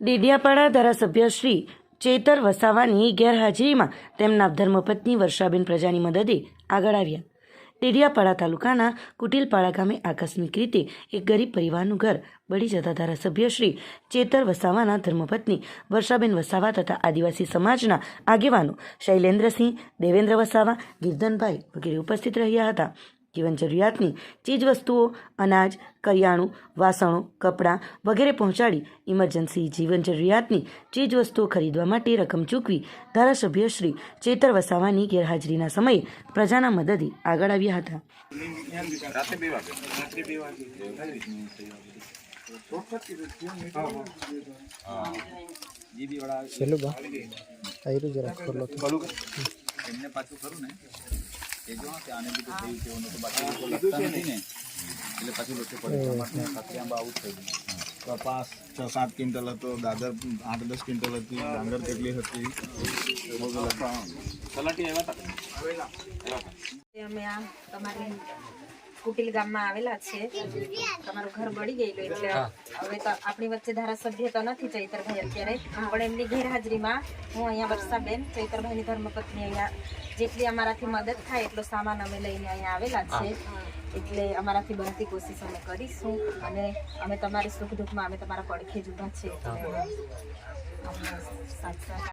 ડેડિયાપાડા ધારાસભ્ય શ્રી ચેતર વસાવાની ગેરહાજરીમાં તેમના ધર્મપત્ની વર્ષાબેન પ્રજાની મદદે આગળ આવ્યા. ડેડિયાપાડા તાલુકાના કુટિલપાડા ગામે આકસ્મિક રીતે એક ગરીબ પરિવારનું ઘર બળી જતા ધારાસભ્ય શ્રી ચેતર વસાવાના ધર્મપત્ની વર્ષાબેન વસાવા તથા આદિવાસી સમાજના આગેવાનો શૈલેન્દ્રસિંહ, દેવેન્દ્ર વસાવા, ગિરધનભાઈ વગેરે ઉપસ્થિત રહ્યા હતા. જીવન જરૂરિયાતની ચીજવસ્તુઓ અનાજ કરિયાણું વાસણો કપડાં વગેરે પહોંચાડી ઇમરજન્સી જીવન જરૂરિયાતની ચીજવસ્તુઓ ખરીદવા માટે રકમ ચૂકવી ધારાસભ્ય શ્રી ચેતર વસાવાની ગેરહાજરીના સમયે પ્રજાના મદદે આગળ આવ્યા હતા. રાતે બે વાગે. રાત્રે બે વાગે. જીબી વાળા છેલ્લું બા. આયરું જરા ખોલો એમને પાછું ખરું ને. એ જો કે આને બીજું થયું છે એવું નતું બાકી લોકો લખતા નથી ને એટલે પછી લોકો પડે સાથે આંબા આવું જ થઈ ગયું કપાસ છ સાત ક્વિન્ટલ હતો દાદર આઠ દસ ક્વિન્ટલ હતી ડાંગર કેટલી હતી એ બધું લખવા તલાટી આવ્યા હતા અમે આ તમારી કુટિલ ગામમાં આવેલા છે. તમારું ઘર બળી ગયેલું એટલે હવે તો આપણી વચ્ચે ધારાસભ્ય તો નથી ચૈતરભાઈ અત્યારે. પણ એમની ગેરહાજરીમાં હું અહીંયા વર્ષાબેન ચૈતરભાઈની ધર્મપત્ની અહીંયા જેટલી અમારાથી મદદ થાય એટલો સામાન અમે લઈને અહીંયા આવેલા છે. એટલે અમારાથી બનતી કોશિશ અમે કરીશું અને અમે તમારી સુખ દુઃખમાં અમે તમારા પડખે જ ઊભા છીએ.